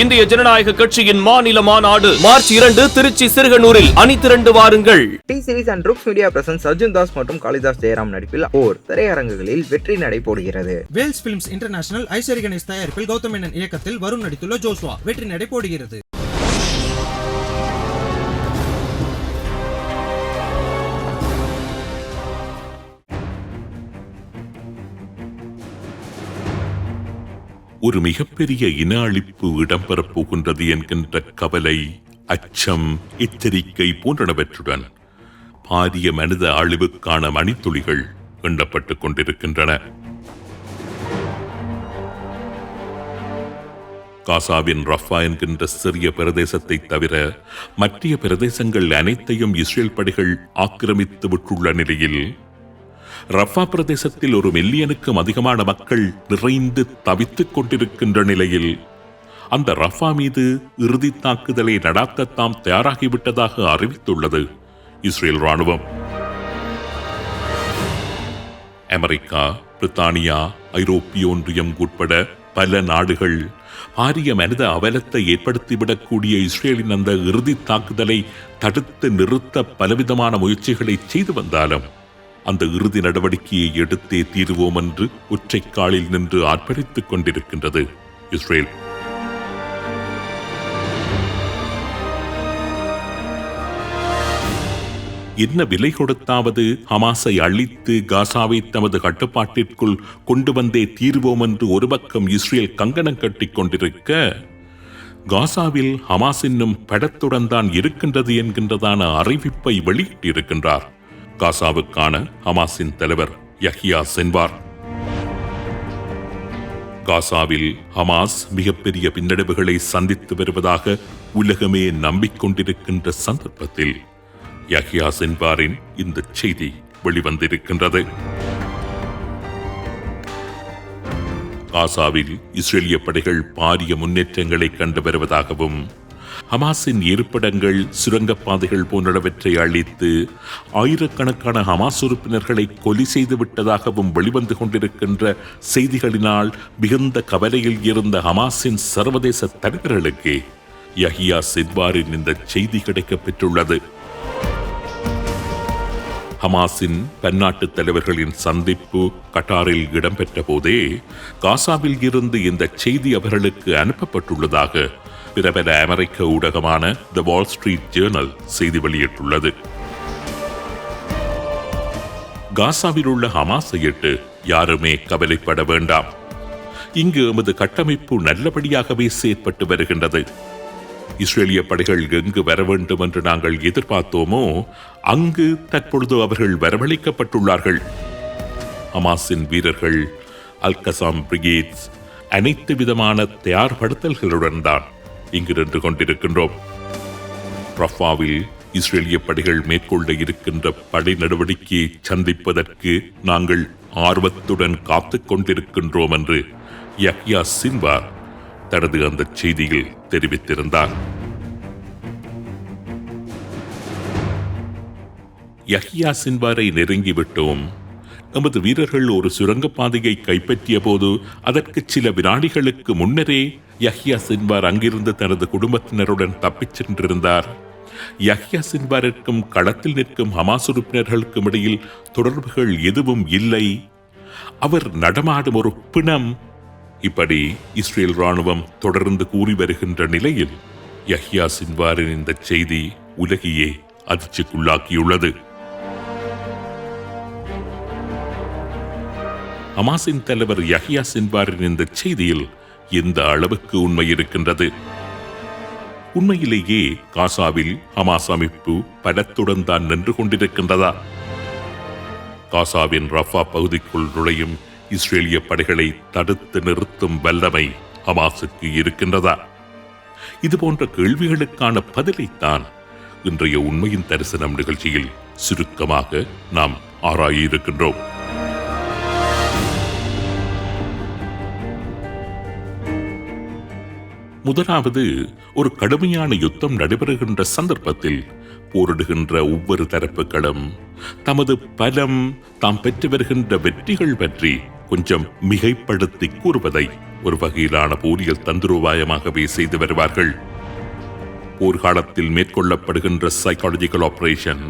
இந்திய ஜனநாயக கட்சியின் மாநில மாநாடு மார்ச் இரண்டு திருச்சி சிறுகனூரில் அணிதிரண்டு வாருங்கள். T series and Ruks media presents Arjun Das மற்றும் காளிதாஸ் ஜெயராம் நடிப்பில் போர் திரையரங்குகளில் வெற்றி நடை போடுகிறது. வேல்ஸ் பிலிம்ஸ் இன்டர்நேஷனல் ஐஸ்வரி கணேஷ் தயாரிப்பில் கௌதம் மேனன் இயக்கத்தில் வருண் நடித்துள்ள ஜோஸ்வா வெற்றி நடை ஒரு மிகப்பெரிய இன அழிப்பு இடம்பெறப் போகின்றது என்கின்ற கவலை அச்சம் எச்சரிக்கை போன்றனவற்றுடன் பாரிய மனித அழிவுக்கான மணித்துளிகள் எண்ணப்பட்டுக் கொண்டிருக்கின்றன. காசாவின் ரஃபா என்கின்ற சிறிய பிரதேசத்தை தவிர மற்ற பிரதேசங்கள் அனைத்தையும் இஸ்ரேல் படைகள் ஆக்கிரமித்து விட்டுள்ள நிலையில் ரஃபா பிரதேசத்தில் ஒரு மில்லியனுக்கும் அதிகமான மக்கள் நிறைந்து தவித்துக் கொண்டிருக்கின்ற நிலையில் அந்த ரஃபா மீது இறுதி தாக்குதலை நடாத்த தாம் தயாராகிவிட்டதாக அறிவித்துள்ளது இஸ்ரேல் ராணுவம் அமெரிக்கா பிரித்தானியா ஐரோப்பிய ஒன்றியம் உட்பட பல நாடுகள் பாரிய மனித அவலத்தை ஏற்படுத்திவிடக்கூடிய இஸ்ரேலின் அந்த இறுதி தாக்குதலை தடுத்து நிறுத்த பலவிதமான முயற்சிகளை செய்து வந்தாலும் அந்த இறுதி நடவடிக்கையை எடுத்தே தீருவோம் என்று ஒற்றைக்காலில் நின்று ஆர்ப்பரித்துக் கொண்டிருக்கின்றது இஸ்ரேல். என்ன விலை கொடுத்தாவது ஹமாஸை அழித்து காசாவை தமது கட்டுப்பாட்டிற்குள் கொண்டு வந்தே தீர்வோம் என்று ஒரு பக்கம் இஸ்ரேல் கங்கணம் கட்டிக் கொண்டிருக்க காசாவில் ஹமாஸ் என்னும் படத்துடன் தான் இருக்கின்றது என்கின்றதான அறிவிப்பை வெளியிட்டிருக்கின்றார். காசாவுக்கான ஹமாஸின் தலைவர் யஹியா சென்வார். காசாவில் ஹமாஸ் மிகப்பெரிய பின்னடைவுகளை சந்தித்து வருவதாக உலகமே நம்பிக்கொண்டிருக்கின்ற சந்தர்ப்பத்தில் யஹியா சென்வாரின் இந்த செய்தி வெளிவந்திருக்கின்றது. காசாவில் இஸ்ரேலிய படைகள் பாரிய முன்னேற்றங்களை கண்டு வருவதாகவும் ஹமாஸின் இருப்பிடங்கள் சுரங்கப்பாதைகள் போன்றவற்றை அழித்து ஆயிரக்கணக்கான ஹமாஸ் உறுப்பினர்களை கொலை செய்து விட்டதாகவும் வெளிவந்து கொண்டிருக்கின்ற செய்திகளினால் மிகுந்த கவலையில் இருந்த ஹமாஸின் சர்வதேச தலைவர்களுக்கு யஹியா சித்வாரின் இந்த செய்தி கிடைக்கப் பெற்றுள்ளது. ஹமாஸின் பன்னாட்டு தலைவர்களின் சந்திப்பு கட்டாரில் இடம்பெற்ற போதே காசாவில் இருந்து இந்த செய்தி அவர்களுக்கு அனுப்பப்பட்டுள்ளதாக பிரபல அமெரிக்க ஊடகமான த வால் ஸ்ட்ரீட் ஜேர்னல் செய்தி வெளியிட்டுள்ளது. காசாவில் உள்ள ஹமாஸையிட்டு யாருமே கவலைப்பட வேண்டாம். இங்கு எமது கட்டமைப்பு நல்லபடியாகவே செயற்பட்டு வருகின்றது. இஸ்ரேலிய படைகள் எங்கு வர வேண்டும் என்று நாங்கள் எதிர்பார்த்தோமோ அங்கு தற்பொழுது அவர்கள் வரவழைக்கப்பட்டுள்ளார்கள். ஹமாஸின் வீரர்கள் அல்கசாம் பிரிகேட்ஸ் அனைத்து விதமான தயார்படுத்தல்களுடன் தான். இங்கு நின்று கொண்டிருக்கின்றோம். ரஃபாவில் இஸ்ரேலிய படைகள் மேற்கொள்ள இருக்கின்ற படை நடவடிக்கையை சந்திப்பதற்கு நாங்கள் ஆர்வத்துடன் காத்துக் கொண்டிருக்கின்றோம் என்று யஹ்யா சின்வார் தனது அந்த செய்தியில் தெரிவித்திருந்தார். யஹ்யா சின்வாரை நெருங்கிவிட்டோம். எமது வீரர்கள் ஒரு சுரங்கப்பாதையை கைப்பற்றிய போது அதற்கு சில வினாடிகளுக்கு முன்னரே யஹ்யா சின்வார் அங்கிருந்து தனது குடும்பத்தினருடன் தப்பிச் சென்றிருந்தார். யஹ்யா சின்வாரிற்கும் களத்தில் நிற்கும் ஹமாஸ் உறுப்பினர்களுக்கும் இடையில் தொடர்புகள் எதுவும் இல்லை. அவர் நடமாடும் ஒரு பிணம். இப்படி இஸ்ரேல் ராணுவம் தொடர்ந்து கூறி வருகின்ற நிலையில் யஹ்யா சின்வாரின் இந்த செய்தி உலகையே அதிர்ச்சிக்குள்ளாக்கியுள்ளது. ஹமாஸின் தலைவர் யஹியா சின்வாரின் இந்த செய்தியில் எந்த அளவுக்கு உண்மை இருக்கின்றது? உண்மையிலேயே காசாவில் ஹமாஸ் அமைப்பு பலத்துடன் தான் நின்று கொண்டிருக்கின்றதா? காசாவின் ரஃபா பகுதிக்குள் நுழையும் இஸ்ரேலிய படைகளை தடுத்து நிறுத்தும் வல்லமை ஹமாஸுக்கு இருக்கின்றதா? இது போன்ற கேள்விகளுக்கான பதிலைத்தான் இன்றைய உண்மையின் தரிசனம் நிகழ்ச்சியில் சுருக்கமாக நாம் ஆராய இருக்கின்றோம். முதலாவது ஒரு கடுமையான யுத்தம் நடைபெறுகின்ற சந்தர்ப்பத்தில் போரிடுகின்ற ஒவ்வொரு தரப்புகளும் தமது பலம் தாம் பெற்று வருகின்ற வெற்றிகள் பற்றி கொஞ்சம் மிகைப்படுத்தி கூறுவதை ஒரு வகையிலான போரியல் தந்திரோபாயமாகவே செய்து வருவார்கள். போர்க்காலத்தில் மேற்கொள்ளப்படுகின்ற சைக்காலஜிக்கல் ஆபரேஷன்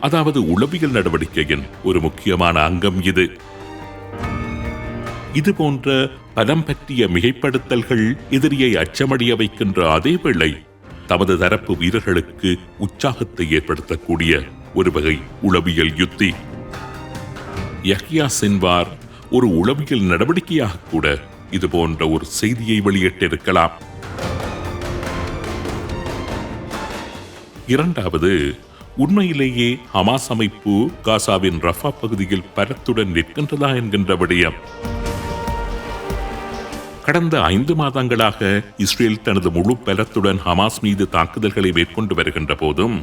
அதாவது உளவியல் நடவடிக்கையின் ஒரு முக்கியமான அங்கம் இது. இது போன்ற பலம் பற்றிய மிகைப்படுத்தல்கள் எதிரியை அச்சமடைய வைக்கின்ற அதே வேளை தமது தரப்பு வீரர்களுக்கு உற்சாகத்தை ஏற்படுத்தக்கூடிய ஒரு வகை உளவியல் யுத்தி. யஹ்யா சின்வார் ஒரு உளவியல் நடவடிக்கையாக கூட இது போன்ற ஒரு செய்தியை வெளியிட்டிருக்கலாம். இரண்டாவது உண்மையிலேயே ஹமாஸ் அமைப்பு காசாவின் ரஃபா பகுதியில் பலத்துடன் நிற்கின்றதா என்கின்ற விடயம். கடந்த ஐந்து மாதங்களாக இஸ்ரேல் தனது முழு பலத்துடன் ஹமாஸ் மீது தாக்குதல்களை மேற்கொண்டு வருகின்ற போதும்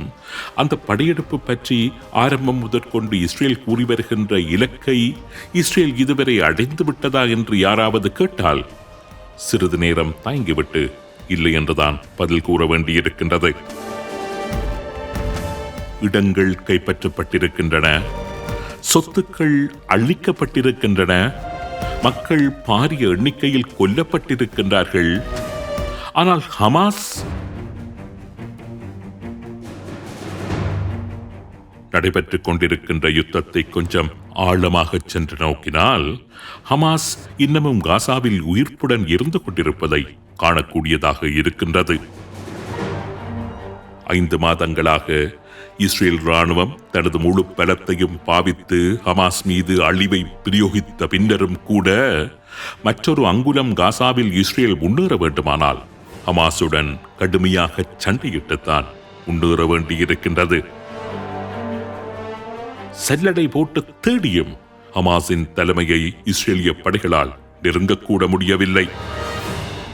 அந்த படையெடுப்பு பற்றி ஆரம்பம் முதற்கொண்டு இஸ்ரேல் கூறி வருகின்ற இலக்கை இஸ்ரேல் இதுவரை அடைந்து விட்டதா என்று யாராவது கேட்டால் சிறிது நேரம் தயங்கிவிட்டு இல்லை என்றுதான் பதில் கூற வேண்டியிருக்கின்றது. இடங்கள் கைப்பற்றப்பட்டிருக்கின்றன சொத்துக்கள் அழிக்கப்பட்டிருக்கின்றன மக்கள் பாரிய எண்ணிக்கையில் கொல்லப்பட்டிருக்கின்றார்கள். ஆனால் ஹமாஸ் நடைபெற்றுக் கொண்டிருக்கின்ற யுத்தத்தை கொஞ்சம் ஆழமாக சென்று நோக்கினால் ஹமாஸ் இன்னமும் காசாவில் உயிர்ப்புடன் இருந்து கொண்டிருப்பதை காணக்கூடியதாக இருக்கின்றது. ஐந்து மாதங்களாக இஸ்ரேல் ராணுவம் தனது முழு பலத்தையும் பாவித்து ஹமாஸ் மீது அழிவை பிரயோகித்த பின்னரும் கூட மற்றொரு அங்குலம் காசாவில் இஸ்ரேல் முன்னேற வேண்டுமானால் ஹமாசுடன் கடுமையாக சண்டையிட்டுத்தான் முன்னேற வேண்டியிருக்கின்றது. செல்லடை போட்டு தேடியும் ஹமாஸின் தலைமையை இஸ்ரேலிய படைகளால் நெருங்கக்கூட முடியவில்லை.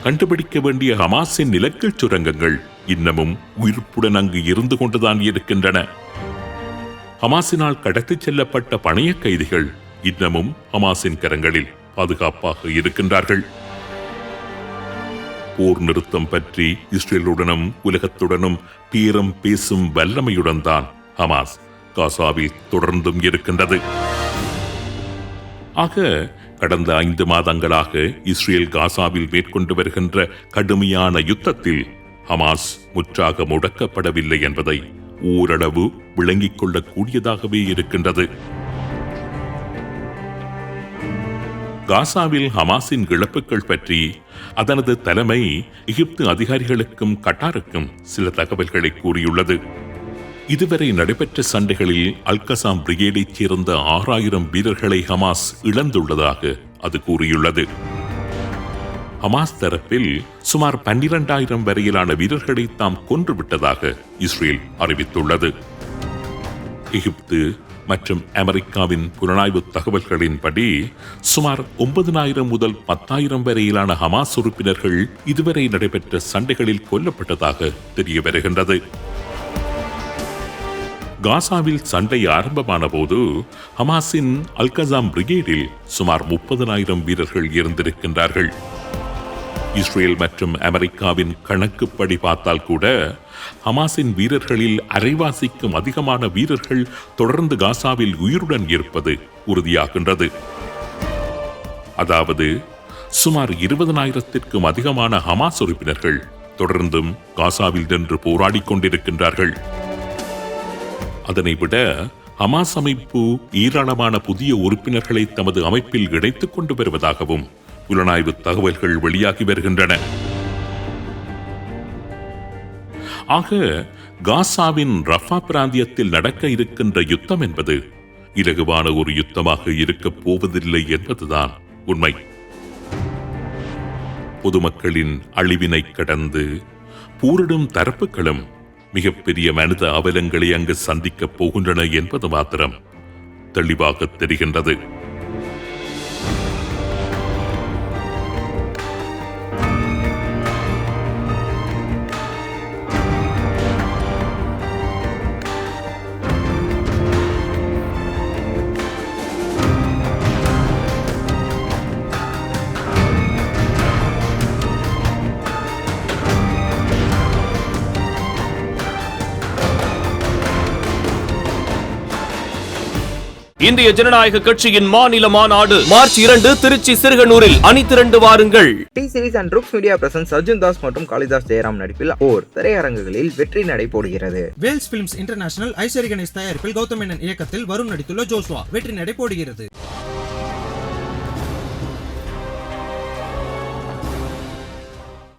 கண்டுபிடிக்க வேண்டிய ஹமாஸின் நிலக்கல் சுரங்கங்கள் இன்னமும் உயிர்ப்புடன் அங்கு இருந்து கொண்டுதான் இருக்கின்றன. ஹமாஸினால் கடத்திச் செல்லப்பட்ட பணைய கைதிகள் இன்னமும் ஹமாஸின் கரங்களில் பாதுகாப்பாக இருக்கின்றார்கள். போர் நிறுத்தம் பற்றி இஸ்ரேலுடனும் உலகத்துடனும் பேரம் பேசும் வல்லமையுடன் தான் ஹமாஸ் காசாவில் தொடர்ந்தும் இருக்கின்றது. ஆக கடந்த ஐந்து மாதங்களாக இஸ்ரேல் காசாவில் மேற்கொண்டு வருகின்ற கடுமையான யுத்தத்தில் ஹமாஸ் முற்றாக முடக்கப்படவில்லை என்பதை ஓரளவு விளங்கிக் கொள்ளக்கூடியதாகவே இருக்கின்றது. காசாவில் ஹமாஸின் இழப்புகள் பற்றி அதனது தலைமை எகிப்து அதிகாரிகளுக்கும் கட்டாருக்கும் சில தகவல்களை கூறியுள்ளது. இதுவரை நடைபெற்ற சண்டைகளில் அல்கசாம் பிரிகேடைச் சேர்ந்த ஆறாயிரம் வீரர்களை ஹமாஸ் இழந்துள்ளதாக அது கூறியுள்ளது. ஹமாஸ் தரப்பில் சுமார் பன்னிரண்டாயிரம் வரையிலான வீரர்களை தாம் கொன்றுவிட்டதாக இஸ்ரேல் அறிவித்துள்ளது. எகிப்து மற்றும் அமெரிக்காவின் புலனாய்வு தகவல்களின்படி சுமார் ஒன்பதினாயிரம் முதல் பத்தாயிரம் வரையிலான ஹமாஸ் உறுப்பினர்கள் இதுவரை நடைபெற்ற சண்டைகளில் கொல்லப்பட்டதாக தெரிய வருகின்றது காசாவில் சண்டை ஆரம்பமான போது ஹமாஸின் அல்கசாம் பிரிகேடில் சுமார் முப்பதனாயிரம் வீரர்கள் இருந்திருக்கின்றார்கள். இஸ்ரேல் மற்றும் அமெரிக்காவின் கணக்குப்படி பார்த்தால் கூட ஹமாஸின் வீரர்களில் அரைவாசிக்கும் அதிகமான வீரர்கள் தொடர்ந்து காசாவில் உயிருடன் இருப்பது உறுதியாகின்றது. அதாவது சுமார் இருபதனாயிரத்திற்கும் அதிகமான ஹமாஸ் உறுப்பினர்கள் தொடர்ந்தும் காசாவில் நின்று போராடிக் கொண்டிருக்கின்றார்கள். அதனை விட ஹமாஸ் அமைப்பு ஏராளமான புதிய உறுப்பினர்களை தமது அமைப்பில் இணைத்துக் கொண்டு வருவதாகவும் புலனாய்வு தகவல்கள் வெளியாகி வருகின்றன. ஆக காசாவின் ரஃபா பிராந்தியத்தில் நடக்க இருக்கின்ற யுத்தம் என்பது இலகுவான ஒரு யுத்தமாக இருக்கப் போவதில்லை என்பதுதான் உண்மை. பொதுமக்களின் அழிவினை கடந்து பூரிடும் தரப்புகளும் மிகப்பெரிய மனித அவலங்களை அங்கு சந்திக்கப் போகின்றன என்பது மாத்திரம் தெளிவாக தெரிகின்றது. இந்திய ஜனநாயக கட்சியின் மாநில மாநாடு மார்ச் இரண்டு திருச்சி சிறுகனூரில் அணிதிரண்டு வாருங்கள். T series and Ruks media presents Arjun Das மற்றும் காளிதாஸ் ஜெயராம் நடிப்பில் போர் திரையரங்குகளில் வெற்றி நடை போடுகிறது வேல்ஸ் பிலிம்ஸ் இன்டர்நேஷனல் ஐஸ்வரி கணேஷ் தயாரிப்பில் கௌதம் மேனன் இயக்கத்தில் வருண் நடித்துள்ள ஜோஸ்வா வெற்றி நடை போடுகிறது